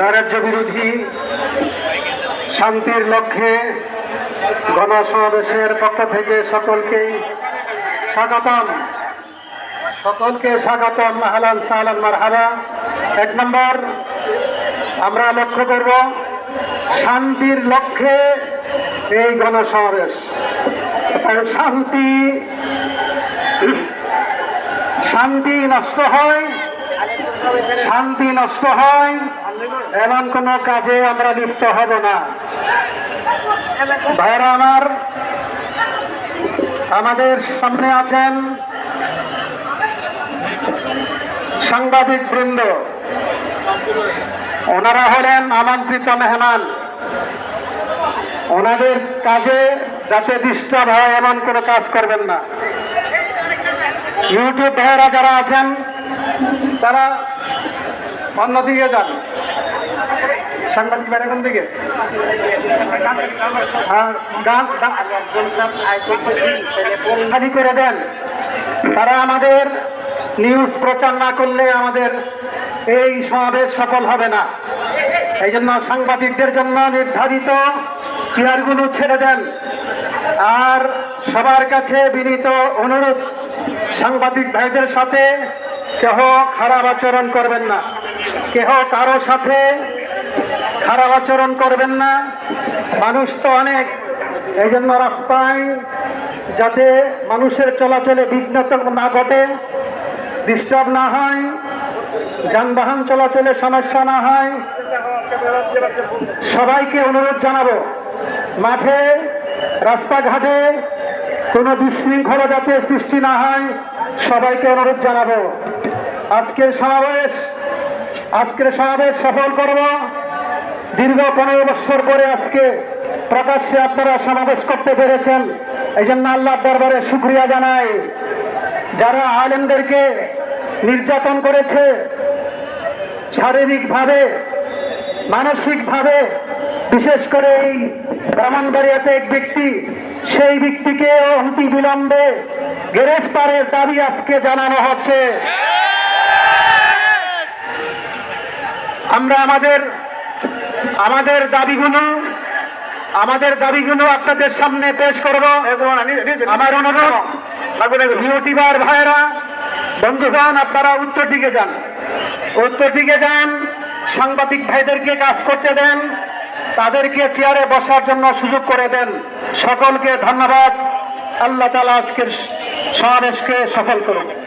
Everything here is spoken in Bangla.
নৈরাজ্য বিরোধী শান্তির লক্ষ্যে গণসমাবেশের পক্ষ থেকে সকলকেই স্বাগতম। সকলকে স্বাগতম, আহলান সাহলান মারহাবা। এক নম্বর, আমরা লক্ষ্য করব শান্তির লক্ষ্যে এই গণসমাবেশ। শান্তি শান্তি নষ্ট হয় শান্তি নষ্ট হয়, এমন কোনো কাজে আমরা লিপ্ত হব না। ভাইরা আমার, আমাদের সামনে আছেন সাংবাদিক বৃন্দ। ওনারা হলেন আমন্ত্রিত মেহমান। ওনাদের কাজে যাতে ডিস্টার্ব হয়, এমন কোনো কাজ করবেন না। ইউটিউব ভাইয়েরা যারা আছেন, তারা অন্যদিকে যান। সাংবাদিক তারা আমাদের নিউজ প্রচার না করলে আমাদের এই সমাবেশ সফল হবে না। এই জন্য সাংবাদিকদের জন্য নির্ধারিত চেয়ারগুলো ছেড়ে দেন। আর সবার কাছে বিনীত অনুরোধ সাংবাদিক ভাইদের সাথে কেহ খারাপ আচরণ করবেন না। কেহ কারও সাথে খারাপ আচরণ করবেন না। মানুষ তো অনেক। এই জন্য রাস্তায় যাতে মানুষের চলাচলে বিঘ্ন না ঘটে ডিস্টার্ব না হয়, যানবাহন চলাচলে সমস্যা না হয়, সবাইকে অনুরোধ জানাব, মাঠে, রাস্তাঘাটে কোনো বিশৃঙ্খলা যাতে সৃষ্টি না হয়, সবাইকে অনুরোধ জানাব। আজকের সমাবেশ আজকের সমাবেশ সফল করব। দীর্ঘ পনেরো বছর পরে আজকে প্রকাশ্যে আপনারা সমাবেশ করতে পেরেছেন। এই জন্য আল্লাহ দরবারে শুক্রিয়া জানাই। যারা আলেমদেরকে নির্যাতন করেছে, শারীরিকভাবে, মানসিকভাবে, বিশেষ করে এই ব্রাহ্মণবাড়িয়াতে এক ব্যক্তি, সেই ব্যক্তিকে অতি বিলম্বে গ্রেফতারের দাবি আজকে জানানো হচ্ছে। আমরা আমাদের আমাদের দাবিগুলো আমাদের দাবিগুলো আপনাদের সামনে পেশ করব। আমার অনুরোধ ভাইরা বন্ধুগণ, আপনারা উত্তর দিকে যান। উত্তর দিকে যান, সাংবাদিক ভাইদেরকে কাজ করতে দেন, তাদেরকে চেয়ারে বসার জন্য সুযোগ করে দেন। সকলকে ধন্যবাদ। আল্লাহ তালা আজকের সমাবেশকে সফল করুন